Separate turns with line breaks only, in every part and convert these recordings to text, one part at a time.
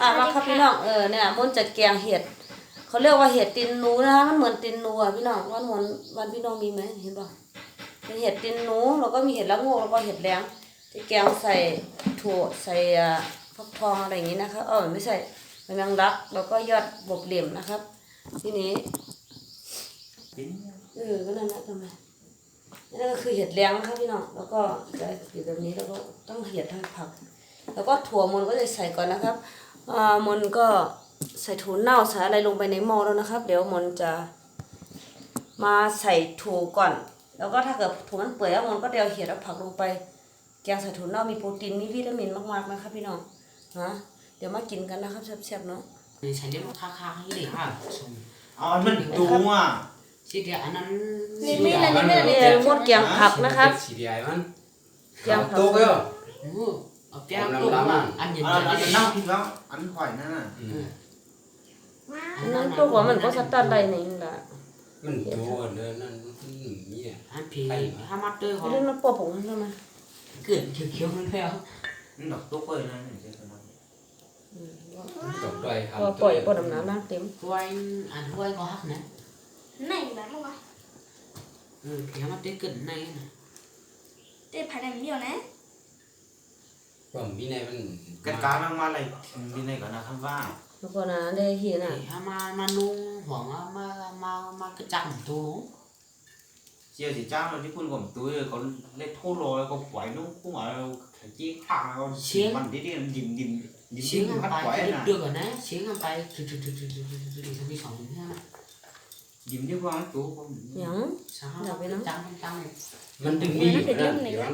อะมาครับพี่น้องเออเนี่ยมนต์จะแกงเห็ดเขาเรียกว่าเห็ดตีนหนูนะคะมันเหมือนตีนนูอะพี่น้องวันเหมือนวันพี่น้องมีไหมเห็นป่ะเป็นเห็ดตีนหนูแล้วก็มีเห็ดละโงกแล้วก็เห็ดแรงจะแกงใส่ถั่วใส่ฟักทองอะไรอย่างนี้นะคะเออไม่ใช่ใบแมงลักแล้วก็ยอดบกเหลี่ยมนะครับ ทีนี้เออก็นั่นนะทำไมนั่นก็คือเห็ดแรงนะคะพี่น้องแล้วก็จะเห็ดแบบนี้แล้วก็ต้องเห็ดทั้งผัก แล้วก็ถั่วมนก็จะใส่ก่อนนะครับ อ่ามนก็ใส่ถั่วเน่าใส่อะไรลงไปในหม้อแล้วนะครับ เดี๋ยวมนจะมาใส่ถั่วก่อน แล้วก็ถ้าเกิดถั่วมันเปื่อยแล้วมนก็เดี๋ยวเห็ดแล้วผักลงไป แกงใส่ถั่วเน่ามีโปรตีนมีวิตามินมากๆนะครับพี่น้องนะเดี๋ยวมากินกันนะครับแซ่บๆเนาะ
นี่ฉันจะมาค้างๆให้เลยค่ะชม
อ๋อมันดูอะ
สิเดียวอันนั้น
นี่นี่อะไรนี่ไม่นี่มดแกงผักนะครับ
สีใหญ่มัน
แกงผัก
โต๊ะก็
เอาแก้วตาลมา อันเย็นๆ
Ờ,
อั nó น chỉ นั้
น nóng thì nó ăn khỏi nữa อันนั้นั่น
ตัวหัวมันก็สตันได้นี่ล่ะ
มันโตเด้อนั่นมันนี่อะ
อันผีห้ามัดด้วยหอง
เรื่องนั้นปอผมใช่ไหม
เกิดเขียวๆมันแล้ว
Nó đọc บตัวก็เล để cho nó. อืมมน
ตกไปหา
ก็ปล่อยปอดำน้ำบ้างเต็ม
ห้วยอันห้วยก็งอกนะ
này là nó gọi
เออผีห้ามัดด้วยเกิดในนะ
tên phải làm nhiều nè
ผมมีในมัน
กันการนั่งมาอะไรมีในก่อนนะคำว่า
แล้วก็นะได้เห็นอะ
thì ha ma ma nu hoàng á, ma ma ma cái chăn tu
เจียวสีจ้าเราที่พูดกับตุ้ยเขาเล่นทั่วโลแล้วก็ปล่อยนุ่งกุ้งอะไรจี้ทางแล้วมันที่ที่ดิมดิมดิม
xiếng
ดิม
ăn
พัดปล่อย
bay
น่ะ
được rồi nè xiếng ăn bay từ từ từ từ từ từ từ từ từ sòng ha
ดิมที่ว่าตู้ผม
หยัง
sao
Dạ,
cái
vậy đó.
chăn chăn
มันดึงมีอยู่นะ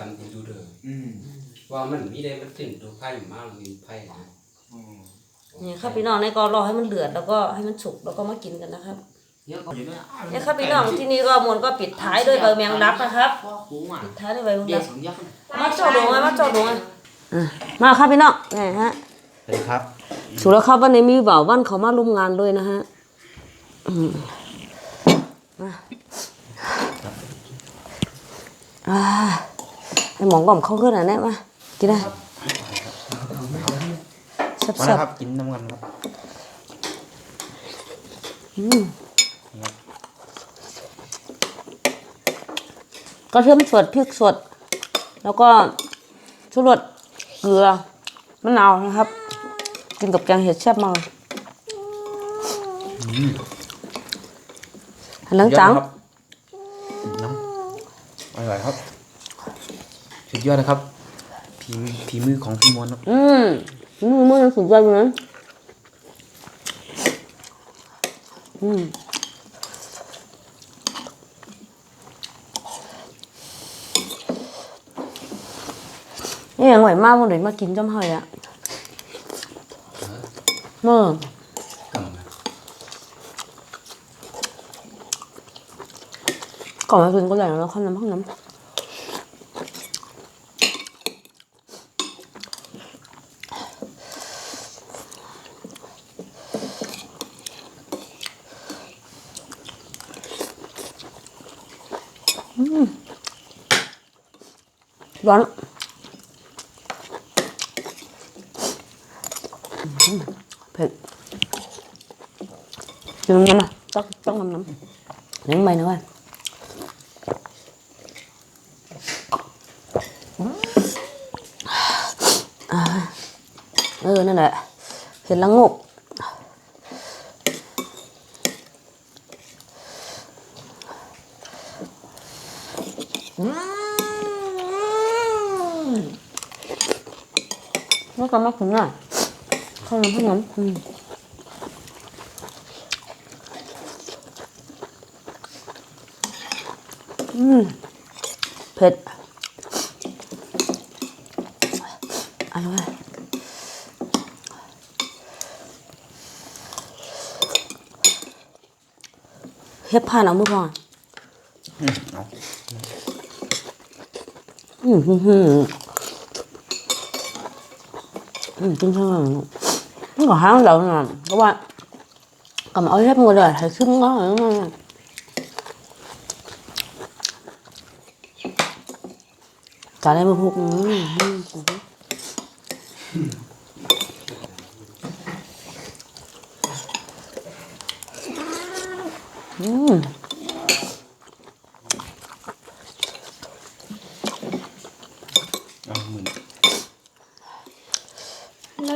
เดี๋ยวมันตกด้วยไว้มันจำติดดูเด้อ
อืม
ว่ามันมีได้มันขึ้นตัวไพ่มากมีไพ่นะ
อืม
นี่ครับพี่น้องในก็รอให้มันเดือดแล้วก็ให้มันสุกแล้วก็มากินกันนะครับ
nhớ
อ
con
ยู่เนี่ย
เนี่ยครับพี่น้องที่นี่ก็มนต์ก็ปิดท้ายด้วยใบแมงลักนะครับ
พ่อคุ้งอะ
ปิดท้ายด้วยใบแมง
đi
ลัก
xuống giấc
มาเจาะดวงไงมาเจาะดวงไงมาครับพี่น้องนี่ฮะ
สวัสดีครับ
สุดแล้วครับวันนี้มีบ่าววันเขามาร่วมงานด้วยนะฮะอืมมาอ่า ให้หมองก่อมเข้าขึ้นอะเนี่ยมากินได้แซ่
มา
บ
แล้วครับกินน้ำกันครับ
ๆอืมกระเทียมสดพริกสด แล้วก็ชูรสเกลือมะนาวนะครับ กินกับแกงเห็ดแซ่บมากเลยหันหลังจัง
น้ำอร่อยครับ สุดยอดนะครับผีผีมือของพี่มอนครับ
อืมอืมมันสุดยอดเลยนะอืมนี่ยังไหวมากวันเดี๋ยวมากินจำเฮยอะเมื่อกำ
นะ
ก่อนมากินก็ใหญ่แล้วข้าวน้ำข้าวน้ำอืมร้อนอืม เผ็ดกินน้ำนะต้องต้องน้ำน้ำเลี้ยงไปนะเว้ยเออ นั่นแหละเห็นละงกไม่กำลังถึงอะ ข้าวน้ำข้าวน้ำอืมอืมเผ็ดอร่อยเฮ็ดผ่านเอามือก่อน
อืมเอา
อืมอืมอืมอืมจริงๆ nó háo lợn nè các bạn cầm ở hết mua đời thấy sướng quá rồi cả đây một hộp Mm.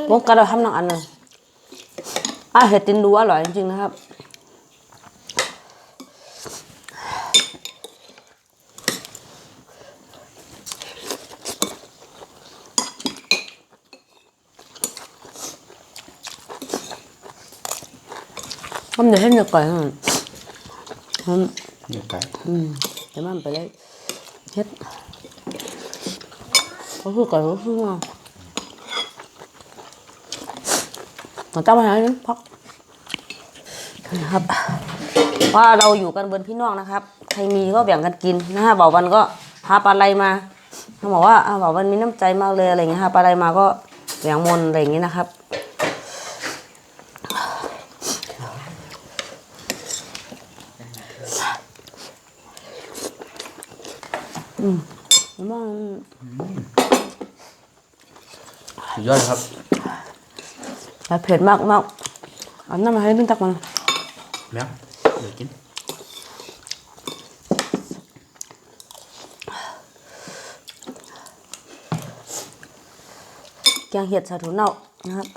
뭔가를
함락 안 해. อาหมื่น
วงการเราทำหนังอันเลยอะเห็ดตินดูอร่อยจริงๆนะครับ không để hết được cởi hả? Không,
เนื้อไก่
ừ, để mà phải lấy hết. Có cứ cởi có cứ ngon. Còn tao mà nói phóc. นะครับ ว่าเราอยู่กันบนพี่น้องนะครับ ใครมีก็แบ่งกันกินนะฮะบอกวันก็หาปลาไหลมาเขาบอกว่าอ้าววันมีน้ำใจมากเลยอะไรเงี้ยหาปลาไหลมาก็แบ่งมนอะไรอย่างงี้นะครับอืมมว่า
สุดยอดครับ
แต่เผ็ดมากมากเอาน้ำมาให้พี่ตักมัน
แมวเดี๋ยวกิน
แกงเห็ดใส่ถั่วเน่านะครับ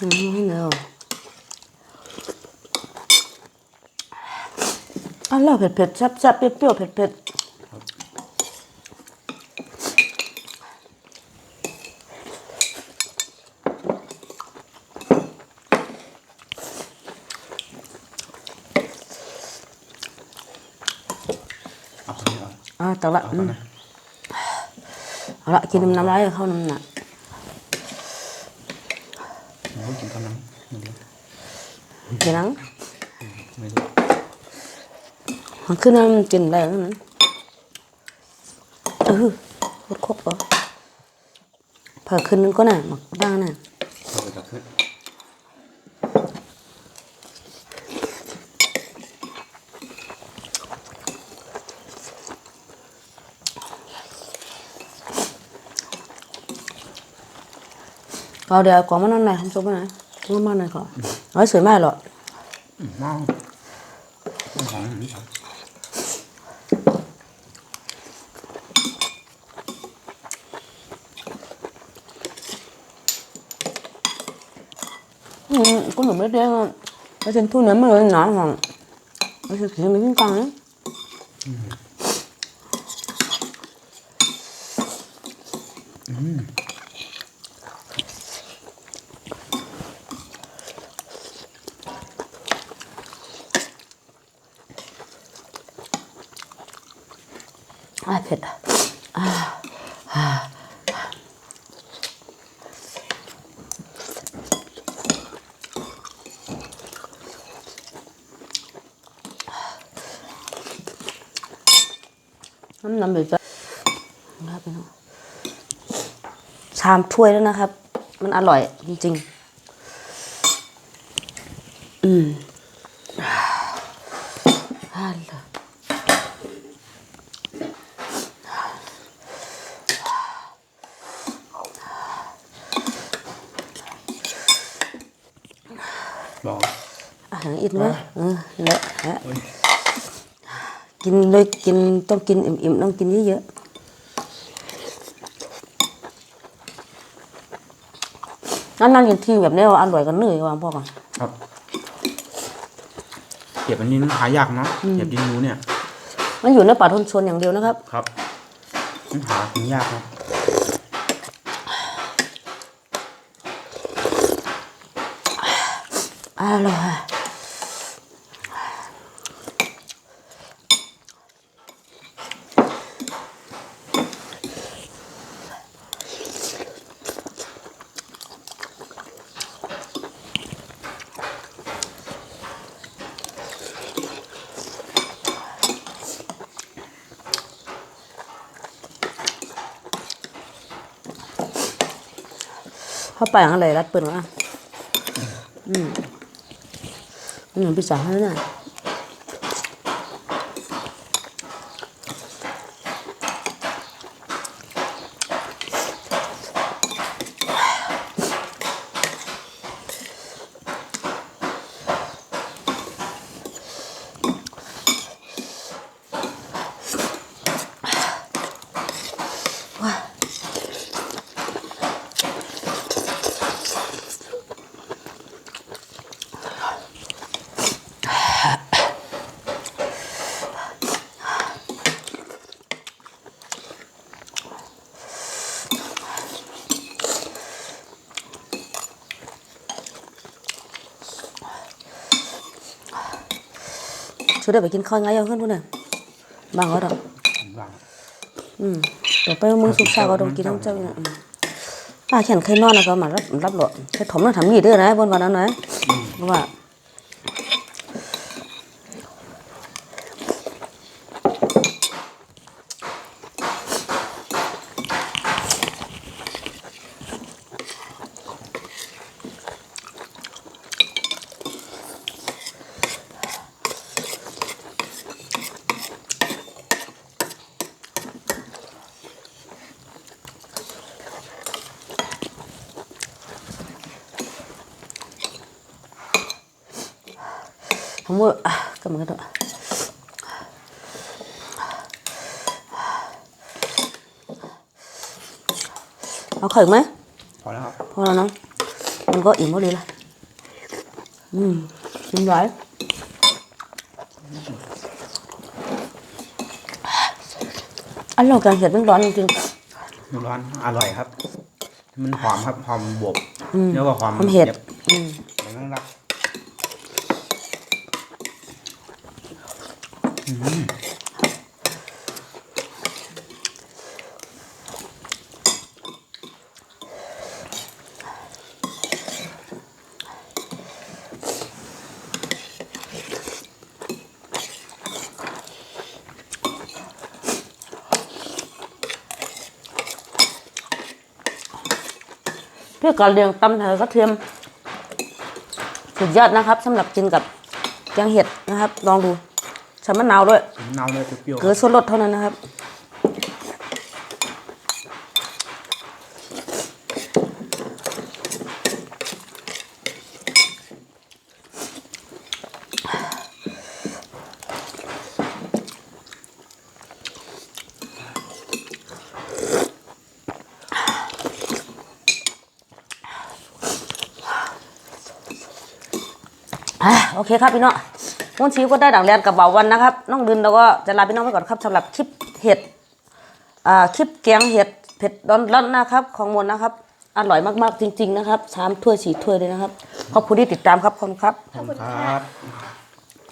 อืมไม่เร็วอันแล้วเผ็ดเผ็ดๆแซ่บแซ่บๆเปรี้ย กินนัง
ไม่รู้
มันขึ้นน้ำกินได้แล้วนั้นเออรถครบเหรอเผื่อขึ้นนึงก็น่ะหมักด้างน่ะ
เอาไปกับขึ้น
เอาเดี๋ยวกล่องมันนั่นไหนผมซุปไปไหนซุปมาหน่อยก่อนเอาไว้สวยมากหรอ ก
อืมว้าวหอมอย่างนี้ครับ
อืม cũng được biết đấy ở trên thu nấm mà nó nói rằng ở trên kia mấy cái con ấy à ผ็ดอะน้ำน้ำเดือดนะครับพี่น้องชามถ้วยแล้วนะครับ มันอร่อยจริงๆอืมอ่าเลย
บอก
อาหารอิ่มเลยเออเลอะฮะกินเลยกินต้องกินอิ่ มๆต้องกินเยอะๆนั่นนั่นกินทีแบบนี้ว่าอร่อยกันเนื้อวางพ่อก่อน
ครับเก็บอันนี้หายากเนาะเก็บดินรู้เนี่ย
มันอยู่ในป่าทนชนอย่างเดียวนะครับ
ครับมันหากินยากครับ
อร่อย เข้าไปอะไรรัดเปิดวะอืมอืมพี่สาวให้น่ะ ช่วยได้ไปกินข้าวไงเอาขึ้นพุ่นน่ะบางก็ดอก
วาง
อืมเดี๋ยวไปมึงสุกซาก็ต้องกินน้ำเจ้าเนี่ยอืมป้าเขียนเคยนอนแล้วก็มารับรับหลอดเคยถมแล้วทำนี่เด้อนะบนวันนั้นนะเพราะว่า không mua à, cầm cái đó nó khởi mấy
พอแล้วครับ
พอแล้วเนาะมันก็อิ่มพอดีละอืมกินไว้อันเราแกงเห็ดมันร้อนจริง
มันร้อนอร่อยครับ มันหอมครับหอมบวบ
ๆอืม
เรียกว่าหอม
หอมเห็ด
แบบ
อืม
มันต้องรัก嗯
เพื่อการเลี้ยงตำไทยกระเทียมสุดยอดนะครับสำหรับกินกับแกงเห็ดนะครับ ลองดู ใส่มะนาวด้วย
มะนาวเลยเปรี้ยวๆ
เกลือส่วนรสเท่านั้นนะครับอะโอเคครับพี่น้ องม้วนชีก็ได้ดังแดนกับเบาวันนะครับ น้องดินเราก็จะลาพี่น้องไปก่อนครับสำหรับคลิปเห็ดอ่าคลิปแกงเห็ดเผ็ดร้อนๆนะครับ ของมนนะครับ อร่อยมากๆจริง ๆ นะครับสามถ้วยสี่ถ้วยเลยนะครับขอบคุณที่ติดตามครับขอบคุณครับ
ขอบคุณครับ